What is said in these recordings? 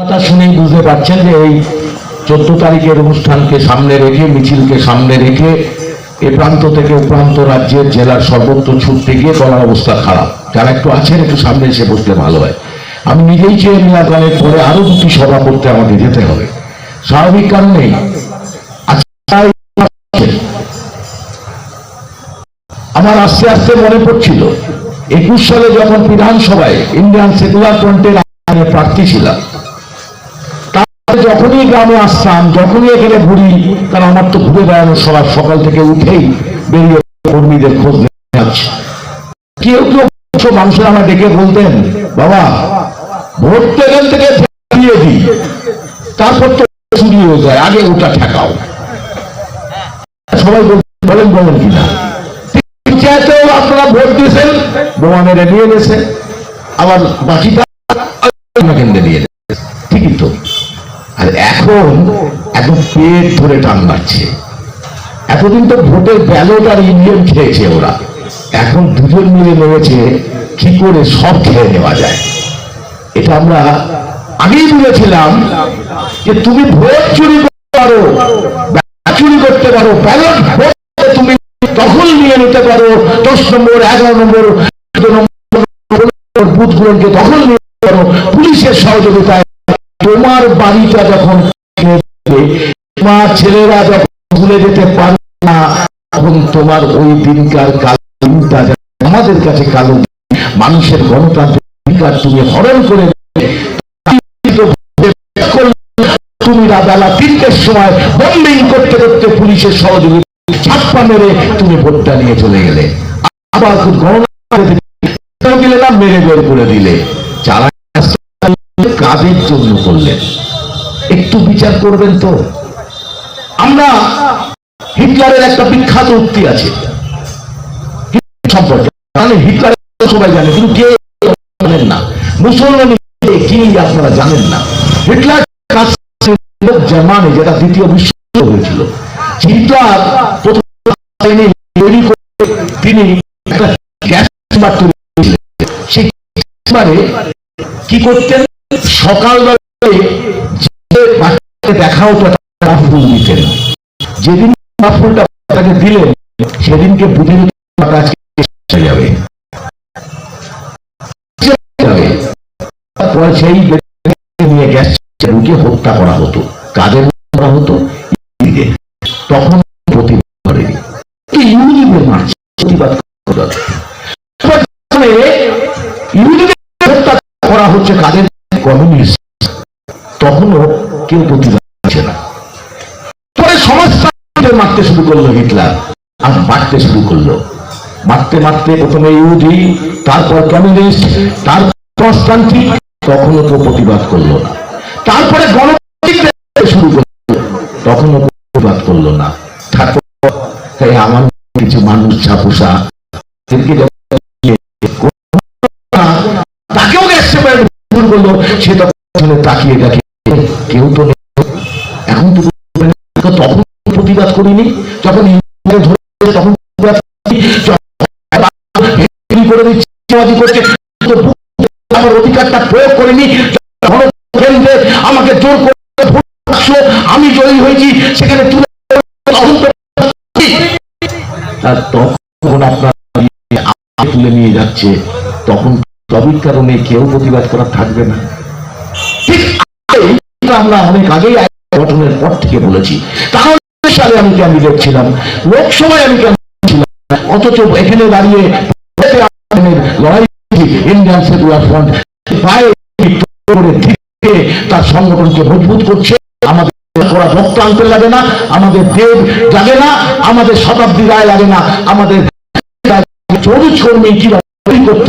কথা শুনেই বুঝতে পারছেন যে এই চোদ্দ তারিখের অনুষ্ঠানকে সামনে রেখে, মিছিলকে সামনে রেখে এ প্রান্ত থেকে ও রাজ্যের জেলার সর্বত্র ছুটতে গিয়ে গলার অবস্থা খারাপ। যারা একটু আছেন, একটু সামনে এসে বসলে ভালো হয়। আমি নিজেই চেয়ে নিলাম পরে আরও দুটি সভা করতে আমাকে যেতে হবে। স্বাভাবিক কারণেই আমার আস্তে আস্তে মনে পড়ছিল, একুশ সালে যখন বিধানসভায় ইন্ডিয়ান সেকুলার ফ্রন্টের প্রার্থী ছিলাম যখনই গ্রামে আসতাম, যখনই এখানে ঘুরি, কারণ আমার তো ঘুরে বেড়ানো সবার সকাল থেকে উঠেই বেরিয়ে কর্মীদের খোঁজ যাচ্ছে কেউ কেউ মানুষের আমার ডেকে বলতেন, বাবা, ভোট তো থেকে দিয়ে দিই, তারপর তো চুরি হয়ে যায়, আগে ওটা ঠেকাও। সবাই বলেন বলেন কিনা? পঞ্চায়েতেও আপনারা ভোট দিয়েছেন বোমা মেরে নিয়ে গেছেন আবার বাকিটা কেন্দ্রে নিয়ে গেছে আর এখন একদম পেট ধরে টান মারছে। এতদিন তো ভোটের ব্যালট আর ইন্ডিয়ান খেয়েছে ওরা। এখন দুজন মিলে নেমেছে, কি করে সব খেয়ে নেওয়া যায়? এটা আমরা আগেই বলেছিলাম যে তুমি ভোট চুরি করতে পারো চুরি করতে পারো, ব্যালট ভোট তুমি দখল নিয়ে নিতে পারো, দশ নম্বর, এগারো নম্বর নম্বর বুথগুলোকে দখল নিয়ে পুলিশের সহযোগিতায় তোমার বাড়িটা যখন তোমার ছেলেরা যখন ভুলে যেতে পারবে না তখন তোমার ওই দিনকার কালো আমাদের কাছে কালো মানুষের গণতান্ত্রিক অধিকার তুমি হরণ করে। তুমি তিনটের সময় বম্বিং করতে করতে পুলিশের সহযোগিতা ছাপ্পা মেরে তুমি ভোটটা নিয়ে চলে গেলে। আবার গণনা দিলে, না মেরে বের করে দিলে। কাজের জন্য করলেন। একটু বিচার করবেন তো। আমরা হিটলারের একটা বিখ্যাত উক্তি আছে। সম্পর্কে। হিটলার সবাই জানে কিন্তু কে জানেন না? মুসলমানি কে, আপনারা জানেন না? হিটলার জার্মানি যেটা দ্বিতীয় বিশ্বযুদ্ধ হয়েছিল। হিটলার প্রথম তৈরি করে তিনি একটা গ্যাস সেই কি করতেন? দিতেন। যেদিন তাকে দিলেন, সেদিনকে যাবে। সেই নিয়ে গ্যাস হত্যা করা হতো। কাদের করা হতো? তখন প্রতিবাদ করা হত্যা করা হচ্ছে কাদের কমিউনিস্ট তখনও কেউ প্রতিবাদ করছে না। পরে সমাজতান্ত্রিকদের মারতে শুরু করল হিটলার, আর মারতে শুরু করল। মারতে মারতে প্রথমে ইহুদি, তারপর কমিউনিস্ট, তারপর কনস্টান্টিক তখনও কেউ প্রতিবাদ করল না। তারপরে গণতান্ত্রিক শুরু করল, তখনও প্রতিবাদ করল না। তারপর আমার কিছু মানুষ ছাপুষা এদেরকে করল, সে তখন তাকিয়ে দেখে, কেউ তো এখন তো তখন প্রতিবাদ করিনি, যখন তখন করে করছে আমার অধিকারটা প্রয়োগ করিনি আমাকে জোর করে আমি জয়ী হয়েছি, সেখানে তখন আপনার তুলে নিয়ে যাচ্ছে, তখন তবির কারণে কেউ প্রতিবাদ করা থাকবে না। ঠিক আমরা অনেক আগেই গঠনের পর থেকে বলেছি। কারণ সালে আমি ক্যান্ডিডেট ছিলাম লোকসভায় আমি ক্যান্ডিডেট ছিলাম অথচ এখানে দাঁড়িয়ে লড়াই ইন্ডিয়ান সেকুলার ফ্রন্ট করে তার সংগঠনকে মজবুত করছে। আমাদের করা রক্ত আনতে লাগে না, আমাদের দেব লাগে না, আমাদের শতাব্দী রায় লাগে না, আমাদের চৌরিশ কর্মী কীভাবে করতে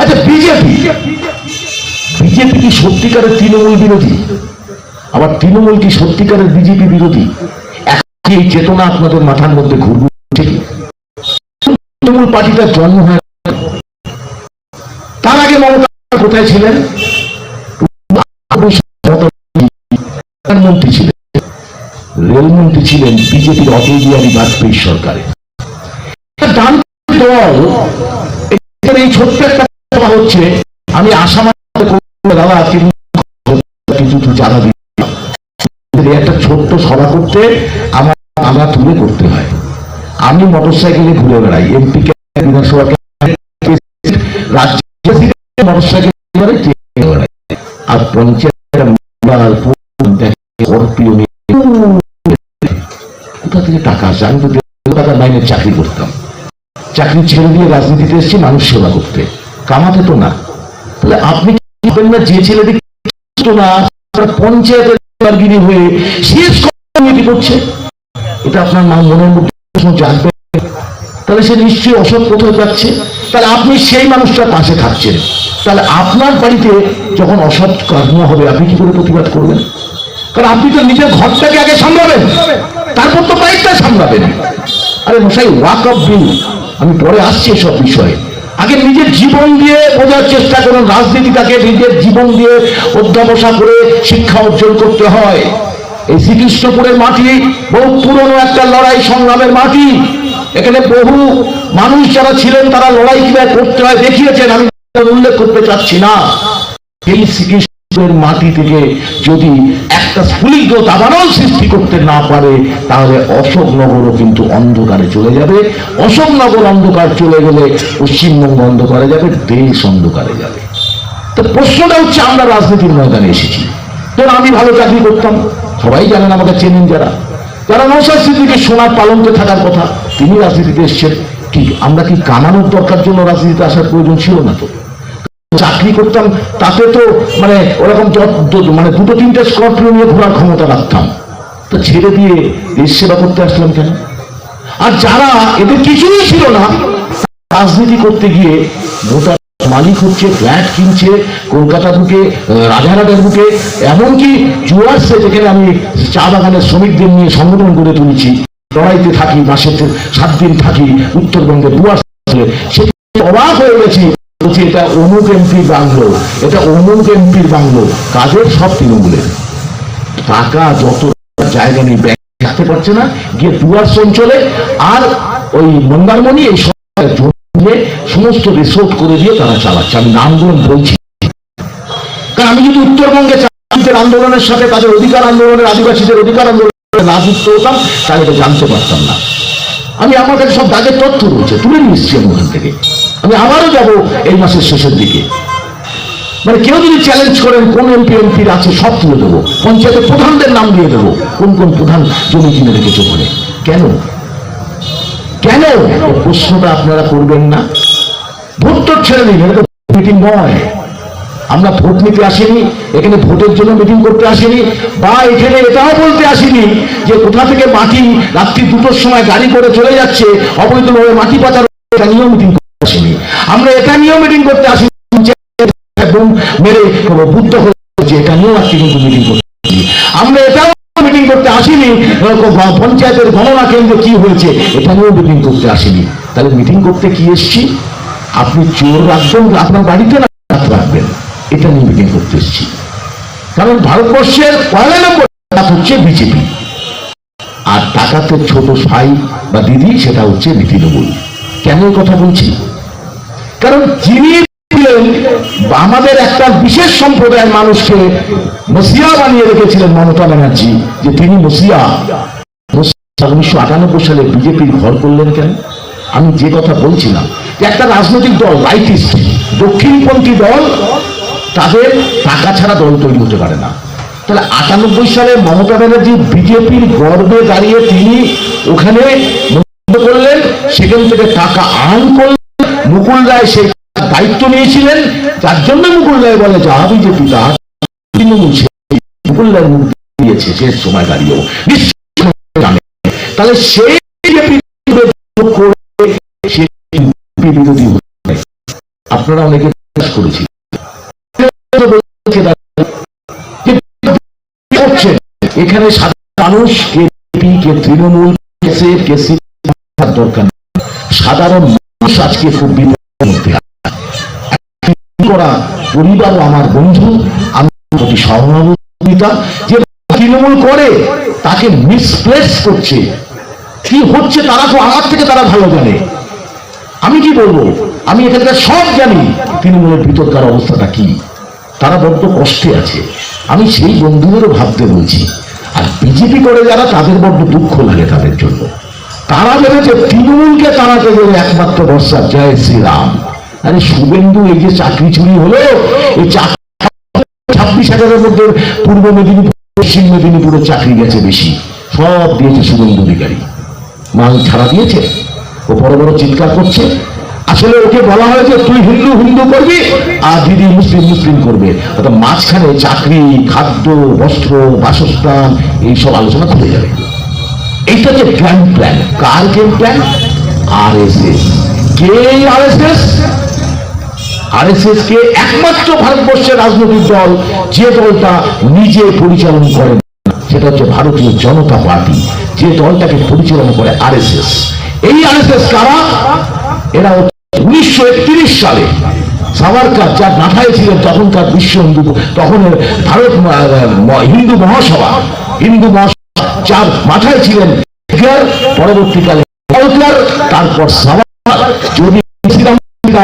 আচ্ছা বিজেপি। বিজেপি কি সত্যিকারের তৃণমূল বিরোধী? আবার তৃণমূল কি সত্যিকারের বিজেপি বিরোধী? এই চেতনা আপনাদের মাথার মধ্যে ঘুরবে তৃণমূল পার্টিটার জন্ম হয় তার আগে মমতা কোথায় ছিলেন? প্রধানমন্ত্রী ছিলেন। রেলমন্ত্রী ছিলেন বিজেপির অটল বিহারী বাজপেয়ী সরকারে ডান দল এই ছোট্ট হচ্ছে আমি একটু ছোট্ট সভা করতে আমার আমরা তুলে করতে হয়। আমি মোটরসাইকেলে ঘুরে বেড়াই। এমপি বিধানসভা আর পঞ্চায়েত কোথা থেকে টাকা আসে? আমি তো টাকার মাইনে চাকরি করতাম। চাকরি ছেড়ে দিয়ে রাজনীতিতে এসেছি, মানুষ সেবা করতে। কামাতে তো না। তাহলে আপনি না, যে ছেলেটি না পঞ্চায়েতের হয়ে শেষ কমিটি করছে? এটা আপনার মা মনের মধ্যে জানবে। তাহলে সে নিশ্চয়ই অসৎ কোথায় যাচ্ছে। তাহলে আপনি সেই মানুষটার পাশে থাকছেন। তাহলে আপনার বাড়িতে যখন অসৎ কর্ম হবে, আপনি কি করে প্রতিবাদ করবেন? কারণ আপনি তো নিজের ঘরটাকে আগে সামলাবেন। তারপর তো বাইকটা সামলাবেন। আরে মশাই ওয়াক অফ বিল আমি পরে আসছি এসব বিষয়ে। আগে নিজের জীবন দিয়ে বোঝার চেষ্টা করুন, রাজনীতিটাকে নিজের জীবন দিয়ে অধ্যাবসা করে শিক্ষা অর্জন করতে হয়। এই শ্রীকৃষ্ণপুরের মাটি, বহু পুরনো একটা লড়াই সংগ্রামের মাটি। এখানে বহু মানুষ যারা ছিলেন, তারা লড়াই কীভাবে করতে হয় দেখিয়েছেন, আমি উল্লেখ করতে চাচ্ছি না। এই শ্রীকৃষ্ণের মাটি থেকে যদি একটা স্ফুলিঙ্গ দাবানল সৃষ্টি করতে না পারে, তাহলে অশোকনগরও কিন্তু অন্ধকারে চলে যাবে। অশোকনগর অন্ধকার চলে গেলে পশ্চিমবঙ্গ অন্ধকারে যাবে, দেশ অন্ধকারে যাবে। তো প্রশ্নটা হচ্ছে, আমরা রাজনীতির ময়দানে এসেছি। ধর আমি ভালো চাকরি করতাম, সবাই জানেন আমাকে চেনেন যারা। যারা নৌসাদ স্মৃতিকে সোনার পালনকে থাকার কথা, তিনি রাজনীতিতে এসছেন। কি, আমরা কি কামানোর দরকার জন্য রাজনীতিতে আসার প্রয়োজন ছিল না তো? চাকরি করতাম তাতে তো মানে ওরকম মানে দুটো তিনটে স্কর্পিও নিয়ে ঘোরার ক্ষমতা রাখতাম। তো ছেড়ে দিয়ে দেশ সেবা করতে আসলাম কেন? আর যারা এদের কিছুই ছিল না রাজনীতি করতে গিয়ে গোটা মালিক হচ্ছে ফ্ল্যাট কিনছে কলকাতা আহ, রাজারহাটের বুকে এমনকি জুয়ার্সে যেখানে আমি চা বাগানের শ্রমিকদের নিয়ে সংগঠন করে তুলেছি লড়াইতে থাকি মাসে সাত দিন থাকি উত্তরবঙ্গে ডুয়ার্স সে অবাক হয়ে গেছি। বলছি এটা অমুক এমপির বাংলো, এটা অমুক এমপির বাংলো কাজের সব তৃণমূলের? টাকা যত জায়গা নেই, ব্যাংক রাখতে পারছে না, গিয়ে ডুয়ার্স অঞ্চলে আর ওই মন্দারমণি এই সব জমি সমস্ত রিসোর্ট করে দিয়ে তারা চালাচ্ছে। আমি নামগুলো বলছি। কারণ আমি যদি উত্তরবঙ্গে চাকরিদের আন্দোলনের সাথে তাদের অধিকার আন্দোলনের, আদিবাসীদের অধিকার আন্দোলনের না যুক্ত হতাম, তাহলে জানতে পারতাম না। আমি আমার কাছে সব দাগের তথ্য রয়েছে। তুলে নিচ্ছি আমি ওখান থেকে। আমি আবারও যাব এই মাসের শেষের দিকে। মানে কেউ যদি চ্যালেঞ্জ করেন কোন এমপি এমপির আছে, সব তুলে দেবো। পঞ্চায়েতের প্রধানদের নাম দিয়ে দেবো। কোন কোন প্রধান জমি কিনে রেখেছে ওখানে? কেন? কেন? প্রশ্নটা আপনারা করবেন না। ভোট তো ছেড়ে দিন, এটা তো মিটিং নয়। আমরা ভোট নিতে আসিনি, এখানে ভোটের জন্য মিটিং করতে আসিনি, বা এখানে এটাও বলতে আসিনি যে কোথা থেকে মাটি রাত্রি দুটোর সময় গাড়ি করে চলে যাচ্ছে, অবৈধভাবে মাটি পাচার নিয়েও মিটিং আমরা এটা নিয়েও মিটিং করতে একদম মেরে বুদ্ধ হয়েছে এটা নিয়েও আজকে কিন্তু মিটিং করতে আমরা এটাও মিটিং করতে আসিনি পঞ্চায়েতের গণনা কেন্দ্রে কি হয়েছে এটা নিয়েও মিটিং করতে আসিনি। তাহলে মিটিং করতে কি এসছি? আপনি চোর রাখবেন, আপনার বাড়িতে না রাখবেন? এটা নিয়ে মিটিং করতে এসছি। কারণ ভারতবর্ষের পয়লা নম্বর হচ্ছে বিজেপি। আর টাকাতে ছোট ভাই বা দিদি, সেটা হচ্ছে তৃণমূল কেন কথা বলছি? কারণ যিনি আমাদের একটা বিশেষ সম্প্রদায়ের মানুষকে মসিয়া বানিয়ে রেখেছিলেন মমতা ব্যানার্জি, যে তিনি মসিয়া। উনিশশো আটানব্বই সালে বিজেপির ঘর করলেন কেন? আমি যে কথা বলছিলাম, যে একটা রাজনৈতিক দল রাইটিস্ট দক্ষিণপন্থী দল, তাদের টাকা ছাড়া দল তৈরি হতে পারে না। তাহলে আটানব্বই সালে মমতা ব্যানার্জি বিজেপির গর্বে দাঁড়িয়ে তিনি ওখানে করলেন, সেখান থেকে টাকা আর্ন করলেন। মুকুল রায় সেই দায়িত্ব নিয়েছিলেন তার জন্য মুকুল রায় বলে যা বিজেপি তার তৃণমূল মুকুল রায় মুখ দিয়েছে শেষ সময় দাঁড়িয়েও। তাহলে সেই সে আপনারা অনেকে করেছি এখানে সাধারণ মানুষ কে তৃণমূল কে SAF, কে CPM তার দরকার। সাধারণ আজকে খুব করা পরিবার আমার বন্ধু, আমি প্রতি যে তৃণমূল করে, তাকে মিসপ্লেস করছে। কি হচ্ছে তারা তো আমার থেকে তারা ভালো জানে। আমি কি বলব? আমি এখানকার সব জানি তৃণমূলের ভিতরকার অবস্থাটা কি। তারা বড্ড কষ্টে আছে। আমি সেই বন্ধুদেরও ভাবতে বলছি। আর বিজেপি করে যারা, তাদের বড্ড দুঃখ লাগে তাদের জন্য। তারা ভেবেছে তৃণমূলকে তাড়াতে গেলে একমাত্র বর্ষা জয় শ্রীরাম। আরে শুভেন্দু, এই যে চাকরি চুরি হলো, এই চাকরি ছাব্বিশ হাজারের মধ্যে পূর্ব মেদিনীপুর, পশ্চিম মেদিনীপুরে চাকরি গেছে বেশি। সব দিয়েছে শুভেন্দু অধিকারী। মাল ছাড়া দিয়েছে, ও বড় বড় চিৎকার করছে। আসলে ওকে বলা হয়েছে তুই হিন্দু হিন্দু করবি, আর দিদি মুসলিম মুসলিম করবে। অর্থাৎ মাঝখানে চাকরি, খাদ্য, বস্ত্র, বাসস্থান, এইসব আলোচনা খুলে যাবে। এইটা যে গেম প্ল্যান কার game plan R S S কে আর এস এস আরএসএস কে একমাত্র ভারতবর্ষের রাজনৈতিক দল, যে দলটা নিজে পরিচালনা করে সেটা হচ্ছে ভারতীয় জনতা পার্টি, যে দলটাকে পরিচালনা করে আরএসএস এই আরএসএস কারা? এরা উনিশশো একত্রিশ সালে সাভারকার, যার মাথায় ছিলেন তখনকার বিশ্ব হিন্দু তখন ভারত হিন্দু মহাসভা হিন্দু মহাসভা যার মাথায় ছিলেন পরবর্তীকালে তারপর যদি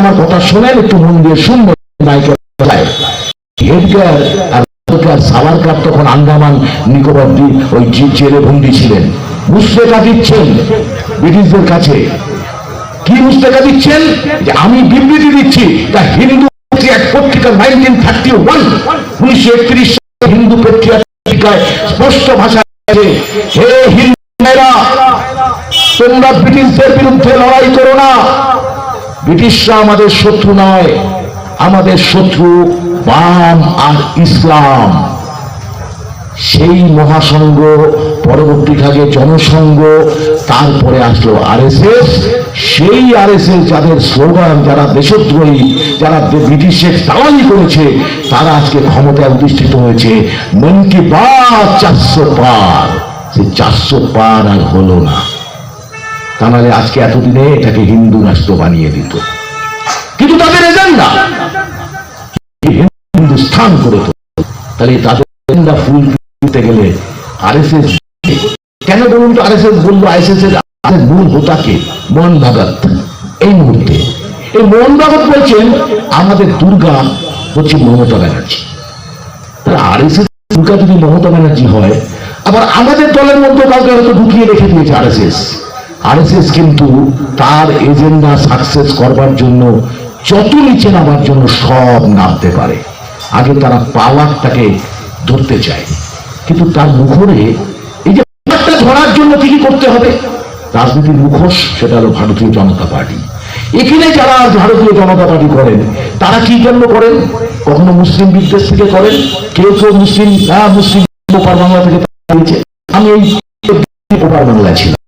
আমার কথা শোনেন, একটু মন দিয়ে শুনবেন হেডগার তখন আন্দামান নিকোবর দ্বীপ ওই জেলে বন্দী ছিলেন। ব্রিটিশদের কাছে? কি মুস্তেকা দিচ্ছেন? যে আমি বিবৃতি দিচ্ছি, দ্য হিন্দু এক পত্রিকা নাইনটিন থার্টি ওয়ান উনিশশো একত্রিশ হিন্দু পত্রিকায় স্পষ্ট ভাষায় তোমরা ব্রিটিশদের বিরুদ্ধে লড়াই করো না। ব্রিটিশরা আমাদের শত্রু নয়, আমাদের শত্রু বাম আর ইসলাম। সেই মহাসংঘ পরবর্তীকালে জনসংঘ তারপরে আসলো আরএসএস। সেই আরএসএস যাদের স্লোগান, যারা দেশদ্রোহী, যারা ব্রিটিশের দালালি করেছে, তারা আজকে ক্ষমতায় অধিষ্ঠিত হয়েছে। মন কি বাত, চারশো পার। সে চারশো পার আর হলো না। তা নাহলে আজকে এতদিনে এটাকে হিন্দু রাষ্ট্র বানিয়ে দিত। কিন্তু তাদের এজেন্ডা। হিন্দুস্থান করে তো তাহলে তাদের এজেন্ডা ফুল দিতে গেলে আরএসএস কেন বলুন তো আরএসএস বলল আইএসএস এর মূল হোতাকে মোহন ভাগত এই মুহূর্তে। এই মোহন ভাগত বলছেন, আমাদের দুর্গা হচ্ছে মমতা ব্যানার্জি। তাহলে আরএসএস দুর্গা যদি মমতা ব্যানার্জি হয়, আবার আমাদের দলের মধ্যে কাউকে হয়তো ঢুকিয়ে রেখে দিয়েছে আরএসএস। আরএসএস কিন্তু তার এজেন্ডা সাকসেস করবার জন্য যত নিচে নামার জন্য সব নামতে পারে। আগে তারা পাওয়ারটাকে ধরতে চায়। কিন্তু তার মুখরে পাওয়ারটা ধরার জন্য কি করতে হবে? রাজনীতির মুখোশ, সেটা হলো ভারতীয় জনতা পার্টি। এখানে যারা ভারতীয় জনতা পার্টি করেন, তারা কি জন্য করেন? কখনো মুসলিম বিদ্বেষ থেকে করেন? কেউ কেউ মুসলিম হ্যাঁ মুসলিম ওপার বাংলা থেকে আমি এই ওপার বাংলা ছিলাম।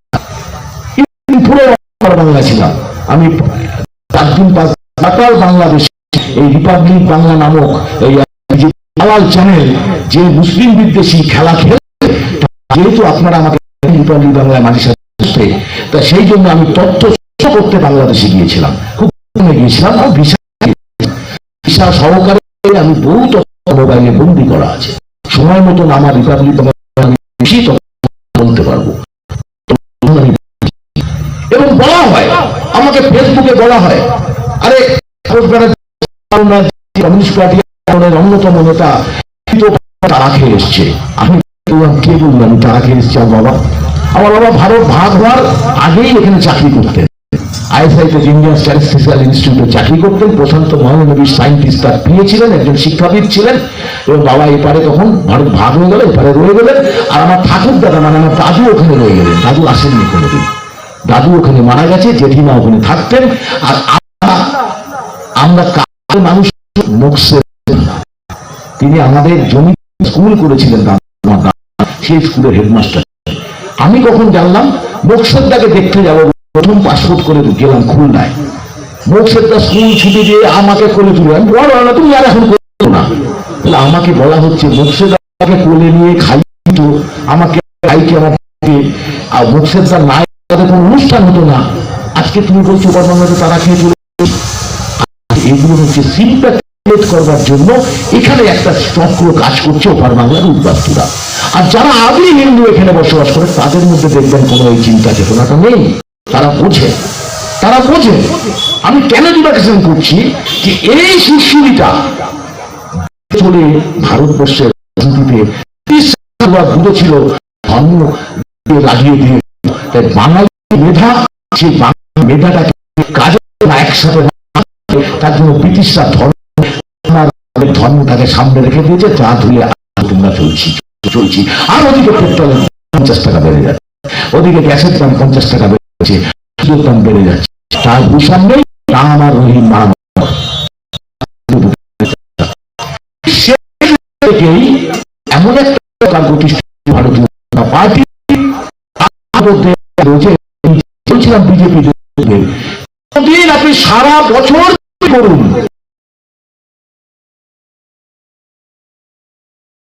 পুরো ওপার বাংলা ছিলাম। আমি চার দিন পাঁচ বাংলাদেশ, এই রিপাবলিক বাংলা নামক এই দালাল চ্যানেল যে মুসলিম বিদ্বেষী খেলা খেলে যেহেতু আপনারা আমাকে রিপাবলিক বাংলায় মাঝে সাথে, তা সেই জন্য আমি তথ্য করতে বাংলাদেশে গিয়েছিলাম। খুব গিয়েছিলাম আর ভিসা ভিসা সহকারে আমি বহু তথ্য মোবাইলে বন্দি করা আছে। সময় মতন আমার রিপাবলিক বাংলা বেশি বলতে পারব। এবং বলা হয়, আমাকে ফেসবুকে বলা হয়, আরে কমিউনিস্ট পার্টি অন্যতম নেতা খেয়ে এসছে। আমি বললাম, কে এসছি আমার বাবা। আমার বাবা ভারত ভাগ হওয়ার আগেই এখানে চাকরি করতেন। ইন্ডিয়ান স্ট্যাটিস্টিক্যাল ইনস্টিটিউটে চাকরি করতেন। প্রশান্ত মহানবী সায়েন্টিস্ট তার ছিলেন একজন শিক্ষাবিদ ছিলেন। এবং বাবা এপারে তখন ভারত ভাগ হয়ে গেল এপারে রয়ে গেলেন। আর আমার ঠাকুর দাদা মানে আমার দাদু ওখানে রয়ে গেলেন। দাদু আসেননি কোনোদিন। দাদু ওখানে মারা গেছে জেঠিমা ওখানে থাকতেন। আর আমরা মানুষ তিনি আমাদের জমি স্কুল করেছিলেন দাদা, সেই স্কুলের হেডমাস্টার। আমি কখন জানলাম মোকসেদদাকে দেখতে যাব প্রথম পাসপোর্ট করে গেলাম খুলনায়। মোকসেদদা স্কুল ছুটি দিয়ে আমাকে কোলে তুলে আমি বলো না, তুমি আর এখন করো না। তাহলে আমাকে বলা হচ্ছে মোকসেদাকে কোলে নিয়ে খাই আমাকে ভাইকে আমার আর তার নাই, তাদের কোনো অনুষ্ঠান হতো না। আজকে তুমি বলছো বাংলাদেশে তারা খেয়ে চলে এগুলো হচ্ছে সিম্প্যাথ করবার জন্য এখানে একটা চক্র কাজ করছে ওপার বাংলার উদ্বাস্তুরা। আর যারা আগে হিন্দু এখানে বসবাস করে, তাদের মধ্যে দেখবেন কোনো এই চিন্তা চেতনাটা নেই। তারা বোঝে। তারা বোঝে। আমি কেন ডিমার্কেশন করছি যে এই চলে ভারতবর্ষের রাজনীতিতে ছিল, ধর্ম লাগিয়ে দিয়ে। তাই বাঙালি মেধা সেই মেধাটাকে কাজে একসাথে তার জন্য ব্রিটিশরা ধর্ম আমার ধর্মটাকে সামনে রেখে দিয়েছে, তা ধুয়ে তোমরা চলছি চলছি। আর ওদিকে পেট্রোলের পঞ্চাশ টাকা বেড়ে যাচ্ছে। ওদিকে গ্যাসের দাম পঞ্চাশ টাকা বেড়ে যাচ্ছে সুদের দাম বেড়ে যাচ্ছে। তার ভূষণ নেই না আমার রহিম মা এমন একটা সরকার প্রতিষ্ঠা ভারতীয় বিজেপি আপনি সারা বছর করুন